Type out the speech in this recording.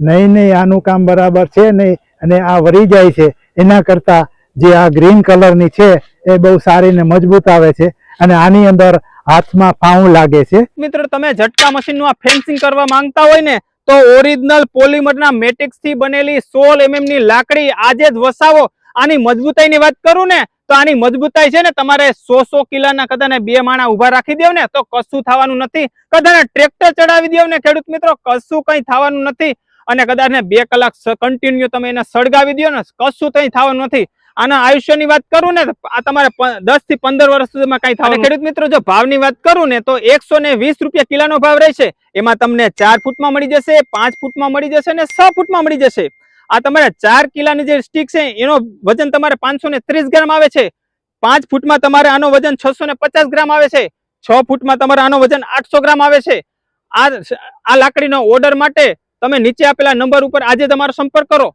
નહીં નહીં, આનું કામ બરાબર છે નહીં અને આ વરી જાય છે. એના કરતા જે આ ગ્રીન કલરની છે એ બહુ સારી ને મજબૂત આવે છે અને આની અંદર હાથમાં ફાઉં લાગે છે. મિત્રો, તમે ઝટકા મશીનનું આ ફેન્સિંગ કરવા માંગતા હોય ને, તો ઓરિજિનલ પોલિમરના મેટિક્સથી બનેલી સોળ એમએમની લાકડી આજે જ વસાવો. આની મજબૂતાઈની વાત કરું ને, તો આની મજબૂતાઈ છે ને, તમારે સો સો કિલાના કદાને બે માણા ઊભા રાખી દેવ ને તો કશું થવાનું નથી. કદાને ટ્રેક્ટર ચડાવી દેવ ને ખેડૂત મિત્રો, કશું કઈ થવાનું નથી. અને કદાચ ને બે કલાક કન્ટિન્યુ તમે એને સળગાવી દો ને કશું કઈ થવાનું નથી. આના આયુષ્યની વાત કરું ને આ તમારે દસથી પંદર વર્ષ સુધીમાં કઈ થાય ખેડૂત મિત્રો જો ભાવની વાત કરું ને તો એકસો ને વીસ રૂપિયા કિલોનો ભાવ રહેશે એમાં તમને ચાર ફૂટમાં મળી જશે પાંચ ફૂટમાં મળી જશે ને છ ફૂટમાં મળી જશે. આ તમારે ચાર કિલાની જે સ્ટીક છે એનો વજન તમારે પાંચસો ને ત્રીસ ગ્રામ આવે છે. પાંચ ફૂટમાં તમારે આનો વજન છસો ને પચાસ ગ્રામ આવે છે. છ ફૂટમાં તમારે આનો વજન આઠસો ગ્રામ આવે છે. આ આ લાકડીનો ઓર્ડર માટે તમે નીચે આપેલા નંબર ઉપર આજે તમારો સંપર્ક કરો.